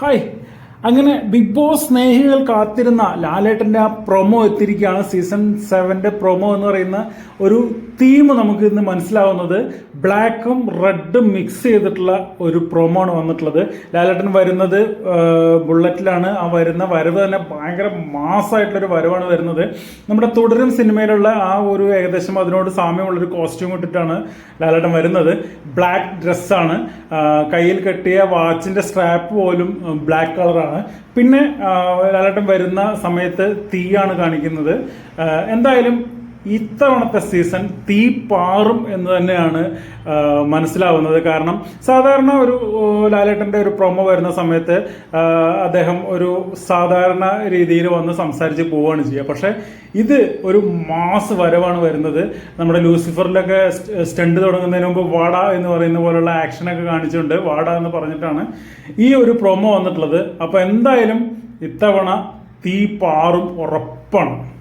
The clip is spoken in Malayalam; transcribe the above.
Hi. അങ്ങനെ ബിഗ് ബോസ് സ്നേഹികൾ കാത്തിരുന്ന ലാലേട്ടന്റെ ആ പ്രൊമോ എത്തിയിരിക്കുകയാണ്. സീസൺ സെവന്റെ പ്രൊമോ എന്ന് പറയുന്ന ഒരു തീം നമുക്ക് ഇന്ന് മനസ്സിലാവുന്നത്. ബ്ലാക്കും റെഡും മിക്സ് ചെയ്തിട്ടുള്ള ഒരു പ്രൊമോ ആണ് വന്നിട്ടുള്ളത്. ലാലേട്ടൻ വരുന്നത് ബുള്ളറ്റിലാണ് ആ വരുന്ന വരവ് തന്നെ ഭയങ്കര മാസമായിട്ടുള്ളൊരു വരവാണ് വരുന്നത്. നമ്മുടെ തുടരും സിനിമയിലുള്ള ആ ഒരു ഏകദേശം അതിനോട് സാമ്യമുള്ളൊരു കോസ്റ്റ്യൂം ഇട്ടിട്ടാണ് ലാലേട്ടൻ വരുന്നത്. ബ്ലാക്ക് ഡ്രസ്സാണ് കയ്യിൽ കെട്ടിയ വാച്ചിന്റെ സ്ട്രാപ്പ് പോലും ബ്ലാക്ക് കളറാണ് പിന്നെ ആ, ലാലേട്ടൻ വരുന്ന സമയത്ത് തീയാണ് കാണിക്കുന്നത്. എന്തായാലും ഇത്തവണത്തെ സീസൺ തീ പാറും എന്ന് തന്നെയാണ് മനസ്സിലാവുന്നത്. കാരണം സാധാരണ ഒരു ലാലേട്ടന്റെ ഒരു പ്രൊമോ വരുന്ന സമയത്ത് അദ്ദേഹം ഒരു സാധാരണ രീതിയിൽ വന്ന് സംസാരിച്ച് പോവുകയാണ് ചെയ്യുക. പക്ഷേ ഇത് ഒരു മാസ് വരവാണ് വരുന്നത്. നമ്മുടെ ലൂസിഫറിലൊക്കെ സ്റ്റണ്ട് തുടങ്ങുന്നതിന് മുമ്പ് വാട എന്ന് പറയുന്ന പോലുള്ള ആക്ഷനൊക്കെ കാണിച്ചുകൊണ്ട് വാട എന്ന് പറഞ്ഞിട്ടാണ് ഈ ഒരു പ്രൊമോ വന്നിട്ടുള്ളത്. അപ്പോൾ എന്തായാലും ഇത്തവണ തീ പാറും ഉറപ്പാണ്.